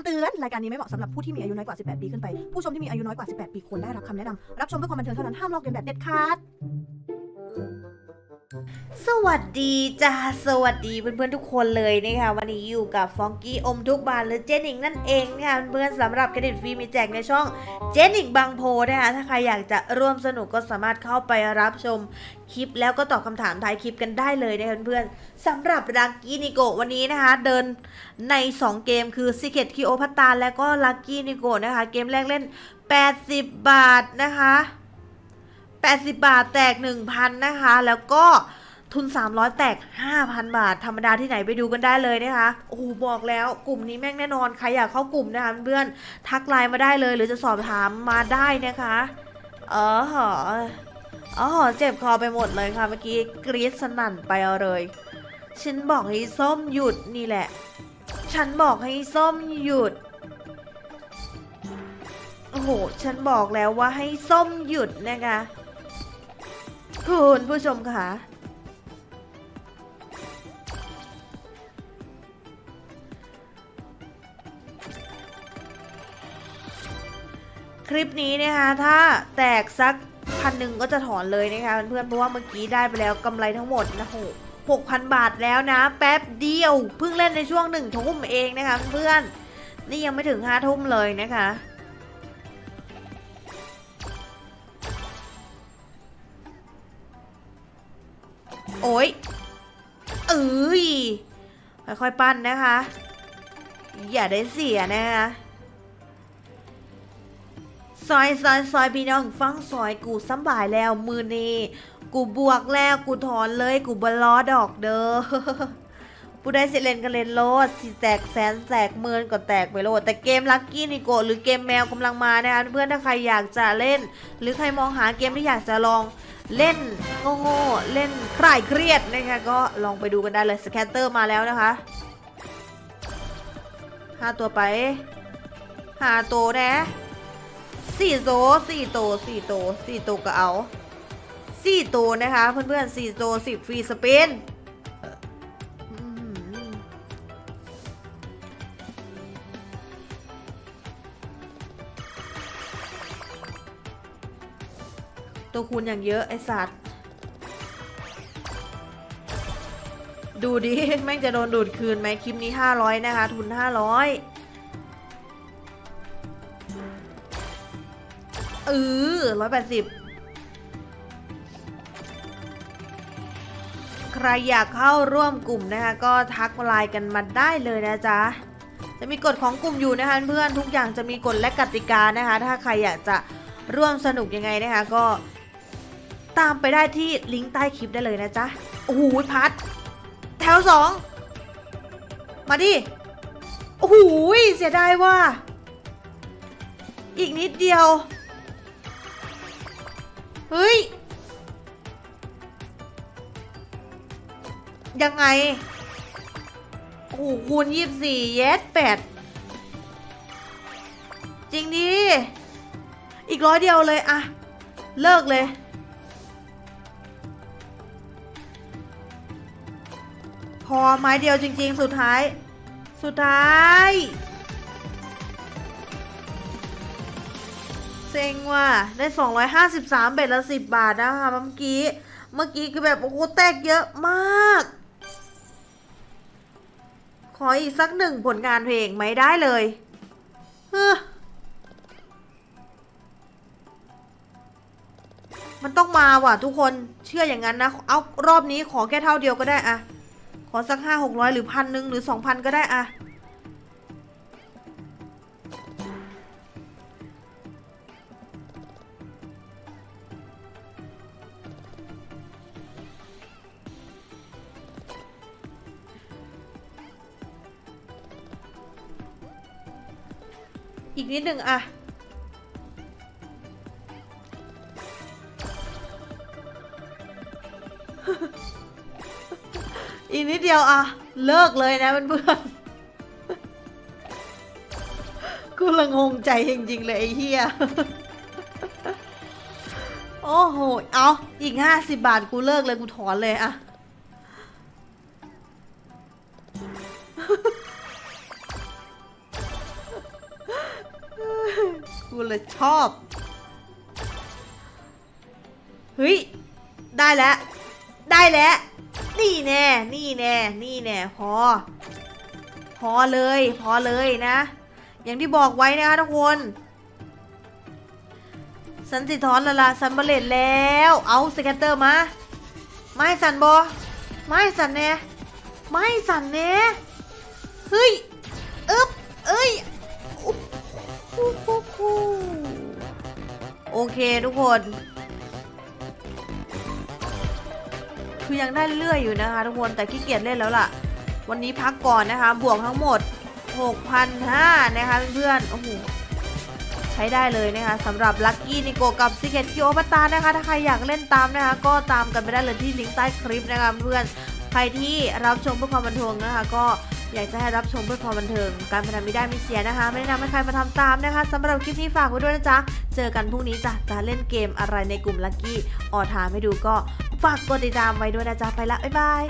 ำเตือน รายการนี้ไม่เหมาะสำหรับผู้ที่มีอายุน้อยกว่า 18 ปีขึ้นไป ผู้ชมที่มีอายุน้อยกว่า 18 ปีควรได้รับคำแนะนำรับชมเพื่อความบันเทิงเท่านั้นห้ามลอกเลียนแบบเด็ดขาด สวัสดีจ้าสวัสดีเพื่อนๆทุกคนเลยนะคะวันนี้อยู่กับฟองกี้อมทุกบานหรือเจนิงนั่นเองนะคะเพื่อนๆสำหรับเครดิตฟรีมีแจกในช่องเจนิงบางโพนะคะถ้าใครอยากจะร่วมสนุกก็สามารถเข้าไปรับชมคลิปแล้วก็ตอบคำถามท้ายคลิปกันได้เลยนะคะเพื่อนๆสำหรับลักกี้นิโกวันนี้นะคะเดินใน 2 เกมคือ Secret k i o p a t a และก็ Lucky n i c o นะคะเกมแรกเล่น 80 บาทนะคะ 80 บาทแตก 1,000 นะคะ แล้วก็ทุน 300 แตก 5,000 บาท ธรรมดาที่ไหนไปดูกันได้เลยนะคะ โอ้โห บอกแล้วกลุ่มนี้แม่งแน่นอน ใครอยากเข้ากลุ่มนะคะเพื่อน ทักไลน์มาได้เลย หรือจะสอบถามมาได้นะคะ เออหออ๋อเจ็บคอไปหมดเลยค่ะ เมื่อกี้กรี๊ดสนั่นไปเอาเลย ฉันบอกให้ส้มหยุดนี่แหละ ฉันบอกให้ส้มหยุด โอ้โห ฉันบอกแล้วว่าให้ส้มหยุดนะคะ คุณผู้ชมคะคลิปนี้นะคะถ้าแตกสักพันหนึ่งก็จะถอนเลยนะคะเพื่อนๆเพราะว่าเมื่อกี้ได้ไปแล้วกำไรทั้งหมดนะโหหกพันบาทแล้วนะ แป๊บเดียวเพิ่งเล่นในช่วงหนึ่งทุ่มเองนะคะเพื่อนนี่ยังไม่ถึงห้าทุ่มเลยนะคะ โอ้ยเอ้ยค่อยๆปั้นนะคะ อย่าได้เสียนะคะซอยซอยซอยพี่น้องฟังซอยกูสำบายแล้วมือนี้กูบวกแล้วกูถอนเลยกูบล้อดอกเด้อผู้ได้สิเล่นกันเล่นโลดสิแตกแสนแตกหมื่นก็แตกไปโลดแต่เกมลักกี้นิโกหรือเกมแมวกำลังมานะคะเพื่อนถ้าใครอยากจะเล่น หรือใครมองหาเกมที่อยากจะลอง เล่นโง่ๆเล่นคลายเครียดนะคะก็ลองไปดูกันได้เลยสแคนเตอร์มาแล้วนะคะห้าตัวไปห้าตัวนะสี่โตสี่โตวสี่โตวสี่โตวก็เอาสี่โตวนะคะเพื่อนๆสี่โตสิบฟรีสปิน ตัวคูณอย่างเยอะไอสัตว์ ดูดิ แม่งจะโดนดูดคืนไหมคลิปนี้ 500 นะคะ ทุน 500 เออ180ใครอยากเข้าร่วมกลุ่มนะคะก็ทักไลน์กันมาได้เลยนะจ๊ะ จะมีกฎของกลุ่มอยู่นะคะเพื่อนทุกอย่างจะมีกฎและกติกานะคะ ถ้าใครอยากจะร่วมสนุกยังไงนะคะก็ ตามไปได้ที่ลิงก์ใต้คลิปได้เลยนะจ๊ะ โอ้โหพัด แถวสอง มาดิ โอ้โหเสียดายว่า อีกนิดเดียว เฮ้ย ยังไง โอ้โหคูณยี่สี่เยสแปดจริงดิ อีกร้อยเดียวเลยอะเลิกเลย พอไม้เดียวจริง ๆ สุดท้าย สุดท้ายเซ็งว่ะได้ 253 เบ็ดละ 10 บาทนะคะเมื่อกี้ เมื่อกี้คือแบบ โอ้โห แตกเยอะมาก ขออีกสักหนึ่งผลงานเพลงไม่ได้เลยเฮ้อมันต้องมาว่ะทุกคนเชื่ออย่างนั้นนะ เอารอบนี้ขอแค่เท่าเดียวก็ได้อะ ขอสักห้าหกร้อยหรือพันหนึ่งหรือสองพันก็ได้อะอีกนิดหนึ่งอะ อีกนิดเดียวอะเลิกเลยนะเพื่อนๆกูละงงใจจริงๆเลยไอ้เฮียโอ้โห เอาอีกห้าสิบบาทกูเลิกเลยกูถอนเลยอะกูเลยชอบ เฮ้ย ได้แล้ว ได้แล้ว นี่แน่ นี่แน่ นี่แน่ พอ พอเลย พอเลยนะ อย่างที่บอกไว้นะคะทุกคน สันติทอนละละสันบเลตแล้ว เอาสแกตเตอร์มา ไม่สันบอไม่สันแน่ไม่สันแน่เฮ้ยอึ๊บเอ้ยโอเคทุกคน คือยังได้เรื่อยอยู่นะคะ ทุกคนแต่ขี้เกียจเล่นแล้วล่ะ วันนี้พักก่อนนะคะ บวกทั้งหมด 6,500นะคะเพื่อนๆโอ้โหใช้ได้เลยนะคะสำหรับลั c กี้นิโกกับซิเกตคิโอปตานะคะ ถ้าใครอยากเล่นตามนะคะ ก็ตามกันไปได้เลยที่ลิงก์ใต้คลิปนะคะเพื่อนใครที่รับชมเพื่อความบันเทิงนะคะ ก็อยากจะให้รับชมเพื่อความบันเทิง การพนันไม่ได้ไม่เสียนะคะ ไม่แนะนำให้ใครมาทำตามนะคะสำหรับคลิปนี้ฝากไว้ด้วยนะจ๊ะ เจอกันพรุ่งนี้จ้ะจะเล่นเกมอะไรในกลุ่มลั c กี้ออทามให้ดูก็ ฝากกดติดตามไว้ด้วยนะจ๊ะไปละบ๊ายบาย